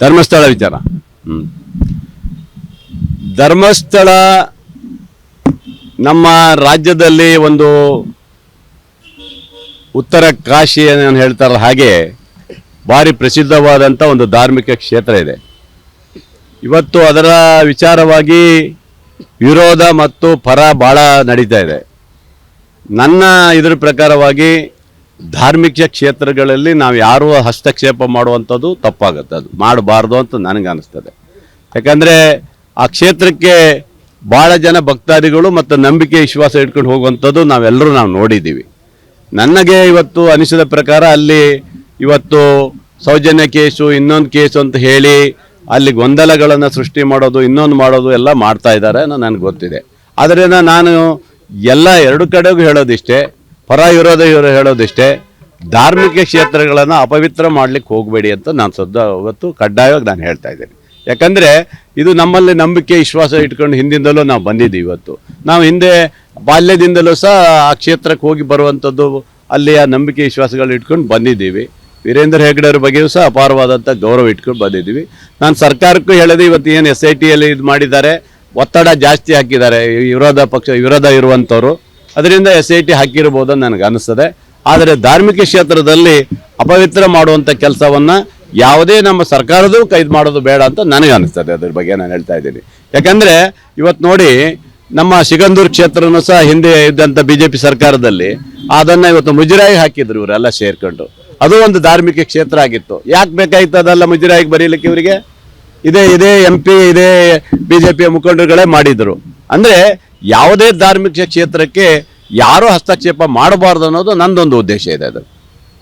ಧರ್ಮಸ್ಥಳ ವಿಚಾರ. ಧರ್ಮಸ್ಥಳ ನಮ್ಮ ರಾಜ್ಯದಲ್ಲಿ ಒಂದು ಉತ್ತರ ಕಾಶಿ ಏನು ಹೇಳ್ತಾರಲ್ಲ ಹಾಗೆ, ಭಾರಿ ಪ್ರಸಿದ್ಧವಾದಂಥ ಒಂದು ಧಾರ್ಮಿಕ ಕ್ಷೇತ್ರ ಇದೆ. ಇವತ್ತು ಅದರ ವಿಚಾರವಾಗಿ ವಿರೋಧ ಮತ್ತು ಪರ ಭಾಳ ನಡೀತಾ ಇದೆ. ನನ್ನ ಇದರ ಪ್ರಕಾರವಾಗಿ ಧಾರ್ಮಿಕ ಕ್ಷೇತ್ರಗಳಲ್ಲಿ ನಾವು ಯಾರು ಹಸ್ತಕ್ಷೇಪ ಮಾಡುವಂಥದ್ದು ತಪ್ಪಾಗುತ್ತೆ. ಅದು ಮಾಡಬಾರ್ದು ಅಂತ ನನಗೆ ಅನಿಸ್ತದೆ. ಯಾಕಂದರೆ ಆ ಕ್ಷೇತ್ರಕ್ಕೆ ಭಾಳ ಜನ ಭಕ್ತಾದಿಗಳು ಮತ್ತು ನಂಬಿಕೆ ವಿಶ್ವಾಸ ಇಟ್ಕೊಂಡು ಹೋಗುವಂಥದ್ದು ನಾವೆಲ್ಲರೂ ನಾವು ನೋಡಿದ್ದೀವಿ. ನನಗೆ ಇವತ್ತು ಅನಿಸಿದ ಪ್ರಕಾರ ಅಲ್ಲಿ ಇವತ್ತು ಸೌಜನ್ಯ ಕೇಸು, ಇನ್ನೊಂದು ಕೇಸು ಅಂತ ಹೇಳಿ ಅಲ್ಲಿ ಗೊಂದಲಗಳನ್ನು ಸೃಷ್ಟಿ ಮಾಡೋದು, ಇನ್ನೊಂದು ಮಾಡೋದು ಎಲ್ಲ ಮಾಡ್ತಾ ಇದ್ದಾರೆ ನನಗೆ ಗೊತ್ತಿದೆ. ಆದ್ದರಿಂದ ನಾನು ಎಲ್ಲ ಎರಡು ಕಡೆಗೂ ಹೇಳೋದಿಷ್ಟೇ ಪರ ವಿರೋಧ ಇವರು ಹೇಳೋದಿಷ್ಟೇ, ಧಾರ್ಮಿಕ ಕ್ಷೇತ್ರಗಳನ್ನು ಅಪವಿತ್ರ ಮಾಡ್ಲಿಕ್ಕೆ ಹೋಗಬೇಡಿ ಅಂತ ನಾನು ಸದ್ದ ಅವತ್ತು ಕಡ್ಡಾಯವಾಗಿ ನಾನು ಹೇಳ್ತಾ ಇದ್ದೇನೆ. ಯಾಕಂದರೆ ಇದು ನಮ್ಮಲ್ಲಿ ನಂಬಿಕೆ, ವಿಶ್ವಾಸ ಇಟ್ಕೊಂಡು ಹಿಂದಿಂದಲೂ ನಾವು ಬಂದಿದ್ದೀವಿ ಇವತ್ತು. ನಾವು ಹಿಂದೆ ಬಾಲ್ಯದಿಂದಲೂ ಸಹ ಆ ಕ್ಷೇತ್ರಕ್ಕೆ ಹೋಗಿ ಬರುವಂಥದ್ದು ಅಲ್ಲಿಯ ನಂಬಿಕೆ, ವಿಶ್ವಾಸಗಳು ಇಟ್ಕೊಂಡು ಬಂದಿದ್ದೀವಿ. ವೀರೇಂದ್ರ ಹೆಗ್ಡೆಯವ್ರ ಬಗ್ಗೆಯೂ ಸಹ ಅಪಾರವಾದಂಥ ಗೌರವ ಇಟ್ಕೊಂಡು ಬಂದಿದ್ದೀವಿ. ನಾನು ಸರ್ಕಾರಕ್ಕೂ ಹೇಳಿದೆ ಇವತ್ತು ಏನು ಎಸ್ ಐ ಟಿಯಲ್ಲಿ ಇದು ಮಾಡಿದ್ದಾರೆ, ಒತ್ತಡ ಜಾಸ್ತಿ ಹಾಕಿದ್ದಾರೆ ವಿರೋಧ ಪಕ್ಷ, ವಿರೋಧ ಇರುವಂಥವ್ರು ಅದರಿಂದ ಎಸ್ ಐ ಟಿ ಹಾಕಿರ್ಬೋದು ನನಗೆ ಅನಿಸ್ತದೆ. ಆದರೆ ಧಾರ್ಮಿಕ ಕ್ಷೇತ್ರದಲ್ಲಿ ಅಪವಿತ್ರ ಮಾಡುವಂಥ ಕೆಲಸವನ್ನು ಯಾವುದೇ ನಮ್ಮ ಸರ್ಕಾರದೂ ಕೈದು ಮಾಡೋದು ಬೇಡ ಅಂತ ನನಗೆ ಅನಿಸ್ತದೆ ಅದ್ರ ಬಗ್ಗೆ ನಾನು ಹೇಳ್ತಾ ಇದ್ದೀನಿ. ಯಾಕಂದರೆ ಇವತ್ತು ನೋಡಿ ನಮ್ಮ ಸಿಗಂದೂರು ಕ್ಷೇತ್ರನೂ ಸಹ ಹಿಂದೆ ಇದ್ದಂಥ ಬಿ ಜೆ ಪಿ ಸರ್ಕಾರದಲ್ಲಿ ಅದನ್ನು ಇವತ್ತು ಮುಜರಾಯಿ ಹಾಕಿದ್ರು ಇವರೆಲ್ಲ ಸೇರ್ಕೊಂಡು. ಅದು ಒಂದು ಧಾರ್ಮಿಕ ಕ್ಷೇತ್ರ ಆಗಿತ್ತು. ಯಾಕೆ ಬೇಕಾಗಿತ್ತು ಅದೆಲ್ಲ ಮುಜರಾಯಿಗೆ ಬರೀಲಿಕ್ಕೆ ಇವರಿಗೆ? ಇದೇ ಇದೇ ಎಂ ಪಿ ಇದೇ ಬಿ ಜೆ ಪಿಯ ಮುಖಂಡರುಗಳೇ ಮಾಡಿದರು. ಅಂದರೆ ಯಾವುದೇ ಧಾರ್ಮಿಕ ಕ್ಷೇತ್ರಕ್ಕೆ ಯಾರೂ ಹಸ್ತಕ್ಷೇಪ ಮಾಡಬಾರ್ದು ಅನ್ನೋದು ನಂದೊಂದು ಉದ್ದೇಶ ಇದೆ ಅದು.